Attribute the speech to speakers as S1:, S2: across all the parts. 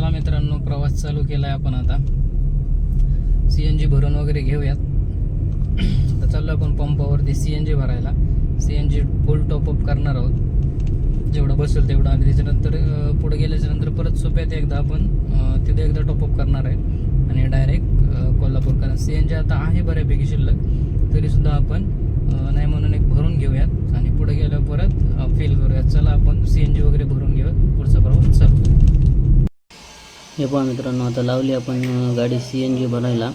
S1: चला मित्रांनो प्रवास चालू केलाय आपण आता. सी एन जी भरून वगैरे घेऊयात. आता चाललो आपण पंपावरती सी एन जी भरायला. C N G full top up करणार आहोत. जेवढं बसेल तेवढं. आणि त्याच्यानंतर पुढे गेल्याच्यानंतर परत सोप्यात एकदा आपण तिथे एकदा टॉपअप करणार आहे. आणि डायरेक्ट कोल्हापूर कारण सी एन जी आता आहे बऱ्यापैकी शिल्लक. तरीसुद्धा आपण नाही म्हणून एक भरून घेऊयात. आणि पुढे गेल्यावर परत फेल करूयात. चला आपण सी एन जी वगैरे भरून घेऊयात पुढचा प्रवास चालू हे पहा मित्रांनो आता लावली आपण गाडी सी एन जी भरायला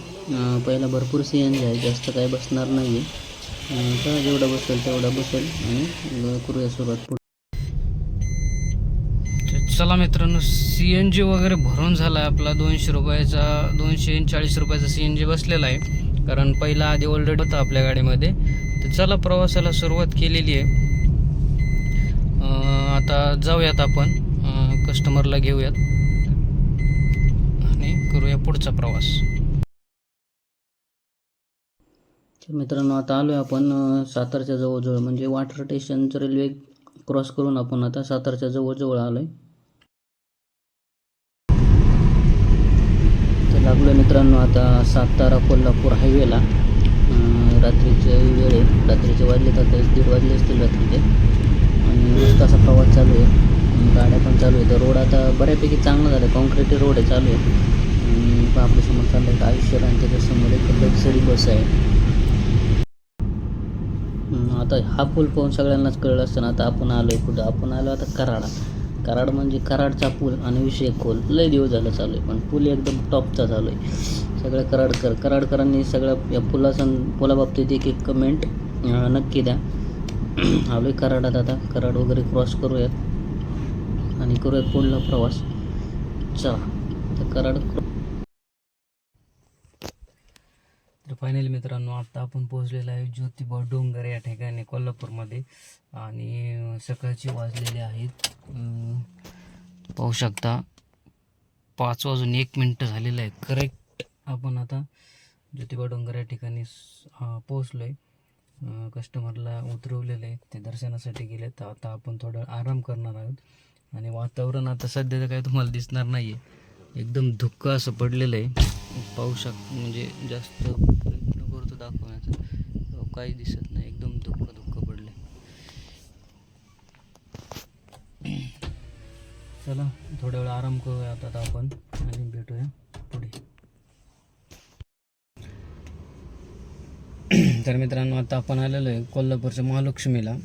S1: पहिला भरपूर सी एन जी आहे जास्त काही बसणार नाही आहे तर जेवढा बसेल तेवढा बसेल आणि करूया सुरुवात पुढे. चला मित्रांनो सी एन जी वगैरे भरून झाला आहे आपला दोनशे रुपयाचा दोनशे चाळीस रुपयाचा सी एन जी बसलेला आहे. कारण पहिला आधी ऑलरेडी होता आपल्या गाडीमध्ये. तर चला प्रवासाला सुरुवात केलेली आहे. आता जाऊयात आपण कस्टमरला घेऊयात. करूया पुढचा प्रवास. मित्रांनो आता आलो आहे आपण सातारच्या जवळजवळ. म्हणजे वाटर स्टेशनचं रेल्वे क्रॉस करून आपण आता सातारच्या जवळजवळ आलो आहे तर लागलो मित्रांनो आता सातारा कोल्हापूर हायवेला रात्रीच्या रात्रीचे रात्रीचे वाजले तर एक दीड वाजले असतील रात्रीचे. आणि मस्त असा प्रवास चालू आहे. गाड्या पण चालू आहे तर रोड आता बऱ्यापैकी चांगला झाला. आहे कॉन्क्रीट रोड आहे चालू आहे. आणि आपल्यासमोर चाललं आहे आयुष्य आणि त्याच्यासमोर एक लक्झरी बस आहे. आता हा पूल पाहून सगळ्यांनाच कळलं असतं ना आता आपण आलो आहे कुठं? आपण आलो आता कराडा. कराड म्हणजे कराडचा पूल आणि विषय खोल. लय दिवस झालं चालू आहे पण पूल एकदम टॉपचा चालू आहे सगळ्या कराडकर कराडकरांनी सगळ्या या पुलाचा पुलाबाबतीत एक एक कमेंट नक्की द्या. आलो आहे कराडात आता. कराड वगैरे क्रॉस करूयात. आणि करूयात पुढला प्रवास. चला तर कराड तर फायनली मित्रांनो आत्ता आपण पोहोचलेलो आहे ज्योतिबा डोंगर या ठिकाणी कोल्हापूरमध्ये. आणि सकाळची वाजलेले आहेत पाहू शकता पाच वाजून एक मिनटं झालेलं आहे. करेक्ट आपण आता ज्योतिबा डोंगर या ठिकाणी पोहोचलो आहे कस्टमरला उतरवलेलं आहे ते दर्शनासाठी गेले. तर आता आपण थोडं आराम करणार आहोत. आणि वातावरण आता सध्या तर काय तुम्हाला दिसणार नाही आहे एकदम धुक्क असं पडलेलं आहे. पाहू शक म्हणजे जास्त प्रयत्न करतो दाखवण्याचा. हो, काही दिसत नाही. एकदम धुक्क धुक्क पडले चला थोड्या वेळ आराम करूया आता आपण. आणि भेटूया पुढे. तर मित्रांनो आता आपण आलेलो आहे कोल्हापूरच्या महालक्ष्मीला.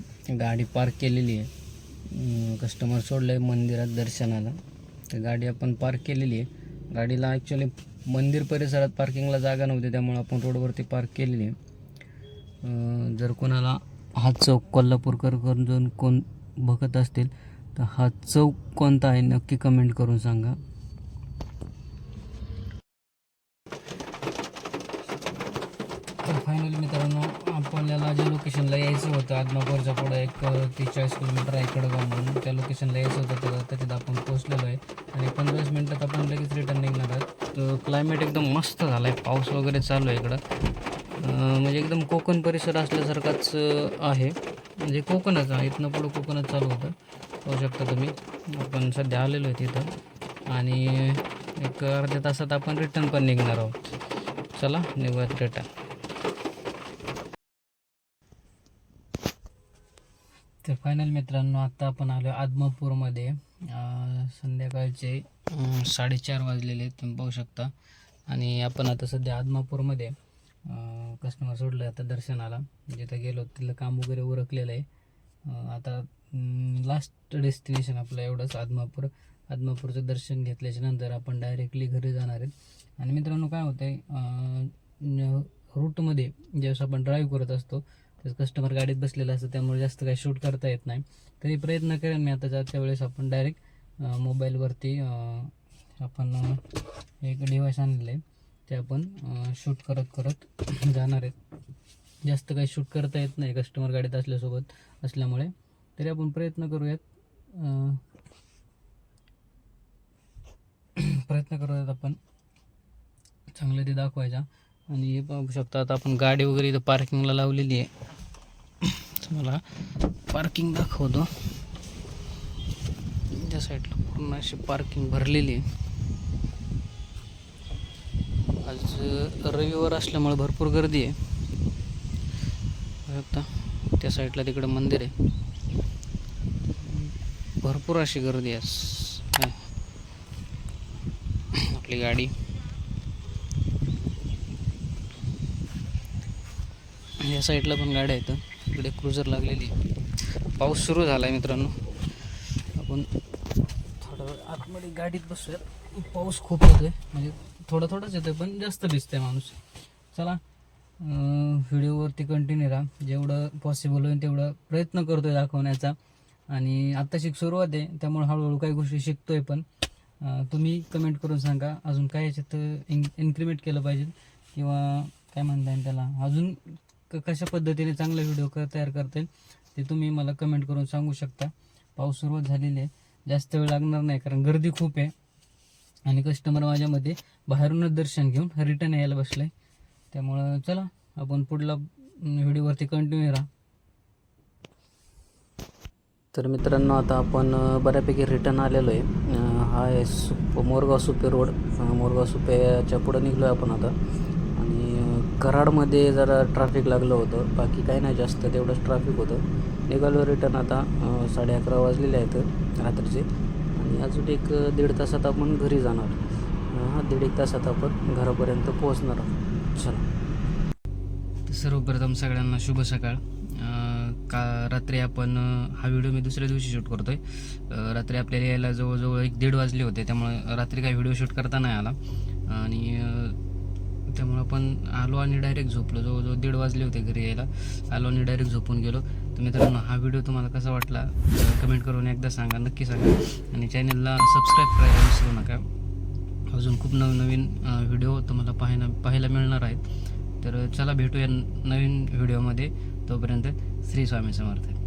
S1: गाडी पार्क केलेली आहे. कस्टमर सोडलं आहे मंदिरात दर्शनाला. तर गाडी आपण पार्क केलेली आहे. गाडीला ॲक्च्युली मंदिर परिसरात पार्किंगला जागा नव्हती त्यामुळे आपण रोडवरती पार्क केलेली आहे. जर कोणाला हा चौक कोल्हापूरकर करून कोण बघत असतील तर हा चौक कोणता आहे नक्की कमेंट करून सांगा. तर फायनली मित्रांनो आपल्याला ज्या लोकेशनला यायचं होतं आदमापूरच्या पुढं एक तीस चाळीस किलोमीटर आहे कडगाव म्हणून. त्या लोकेशनला यायचं होतं तर त्याच्यात आपण पोहोचलेलो आहे. आणि पंधरा वीस मिनटात आपण लगेच रिटर्न निघणार आहोत. तर क्लायमेट एकदम मस्त झाला आहे पाऊस वगैरे चालू आहे इकडं. म्हणजे एकदम कोकण परिसर असल्यासारखाच आहे. म्हणजे कोकणच आहे. इथनं पुढं कोकणच चालू होतं. पाहू शकता तुम्ही. आपण सध्या आलेलो आहे तिथं. आणि एक अर्ध्या तासात आपण रिटर्न पण निघणार आहोत. चला निघूयात रिटर्न तर फायनल मित्रांनो आत्ता आपण आलो आदमापूरमध्ये. संध्याकाळचे साडेचार वाजलेले आहेत तुम्ही पाहू शकता. आणि आपण आता सध्या आदमापूरमध्ये कस्टमर सोडलं आता दर्शनाला. जिथं गेलो तिथलं काम वगैरे उरकलेलं आहे. आता लास्ट डेस्टिनेशन आपलं एवढंच आदमापूर. आदमापूरचं दर्शन घेतल्याच्या नंतर आपण डायरेक्टली घरी जाणार आहेत. आणि मित्रांनो काय होतं आहे रूटमध्ये ज्यावेळेस आपण ड्राईव्ह करत असतो तर कस्टमर गाडीत बसलेला असतं त्यामुळे जास्त काही शूट करता येत नाही. तरी प्रयत्न करेन मी आता जात्या वेळेस आपण डायरेक्ट मोबाईलवरती आपण एक डिव्हाइस आणलेलं आहे ते आपण शूट करत करत जाणार आहेत. जास्त काही शूट करता येत नाही कस्टमर गाडीत असल्यासोबत असल्यामुळे. तरी आपण प्रयत्न करूयात प्रयत्न करूयात आपण. चांगलं ते दाखवायचा. आणि हे पाहू शकता आता आपण गाडी वगैरे इथं पार्किंगला लावलेली आहे. तुम्हाला पार्किंग दाखवतो. त्या साईडला पूर्ण अशी पार्किंग भरलेली आहे. आज रविवार असल्यामुळे भरपूर गर्दी आहे. बघता त्या साईडला तिकडं मंदिर आहे. भरपूर अशी गर्दी आहे. आपली गाडी. या साईडला पण गाड्या आहेत. इकडे क्रुझर लागलेली पाऊस सुरू झाला आहे मित्रांनो. आपण थोडा वेळ आतमध्ये गाडीत बसूयात पाऊस खूप येतोय. म्हणजे थोडा थोडाच येतोय पण जास्त दिसतंय माणूस. चला व्हिडिओवरती कंटिन्यू राहा. जेवढं पॉसिबल होईल तेवढं प्रयत्न करतोय दाखवण्याचा. आणि आत्ता शिक सुरुवात आहे त्यामुळे हळूहळू काही गोष्टी शिकतोय पण. तुम्ही कमेंट करून सांगा अजून काय याच्यात इन्क इन्क्रिमेंट केलं पाहिजे? किंवा काय म्हणता येईल त्याला? अजून कशा पद्धतीने चांगला व्हिडिओ क तयार करता येईल ते तुम्ही मला कमेंट करून सांगू शकता. पाऊस सुरुवात झालेली आहे. जास्त वेळ लागणार नाही कारण गर्दी खूप आहे. आणि कस्टमर माझ्यामध्ये बाहेरूनच दर्शन घेऊन रिटर्न यायला बसलं आहे त्यामुळं चला आपण पुढला व्हिडिओवरती कंटिन्यू राहा. तर मित्रांनो आता आपण बऱ्यापैकी रिटर्न आलेलो आहे. हा आहे सुप मोरगाव सुपे रोड. मोरगाव सुपेच्या पुढं निघलो आहे आपण आता. कराडमध्ये जरा ट्रॅफिक लागलं होतं. बाकी काही नाही जास्त तेवढंच ट्रॅफिक होतं. निघालो रिटर्न आता साडे अकरा वाजलेले आहेत रात्रीचे. आणि अजून एक दीड तासात आपण घरी जाणार. हां दीड एक तासात आपण घरापर्यंत पोहोचणार. आहोत चला सर्वप्रथम सगळ्यांना शुभ सकाळ. का रात्री आपण हा व्हिडिओ मी दुसऱ्या दिवशी शूट करतोय. आहे रात्री आपल्याला यायला जवळजवळ एक दीड वाजले होते त्यामुळे रात्री काही व्हिडिओ शूट करता नाही आला. आणि त्यामुळं आपण आलो आणि डायरेक्ट झोपलो. जवळजवळ दीड वाजले होते घरी यायला. आलो आणि डायरेक्ट झोपून गेलो. तर मित्रांनो हा व्हिडिओ तुम्हाला कसा वाटला? कमेंट करून एकदा सांगा नक्की सांगा. आणि चॅनलला सबस्क्राईब करायला विसरू नका. अजून खूप नवनवीन व्हिडिओ तुम्हाला पाहायला पाहायला मिळणार आहेत. तर चला भेटूया नवीन व्हिडिओमध्ये तोपर्यंत श्री स्वामी समर्थ.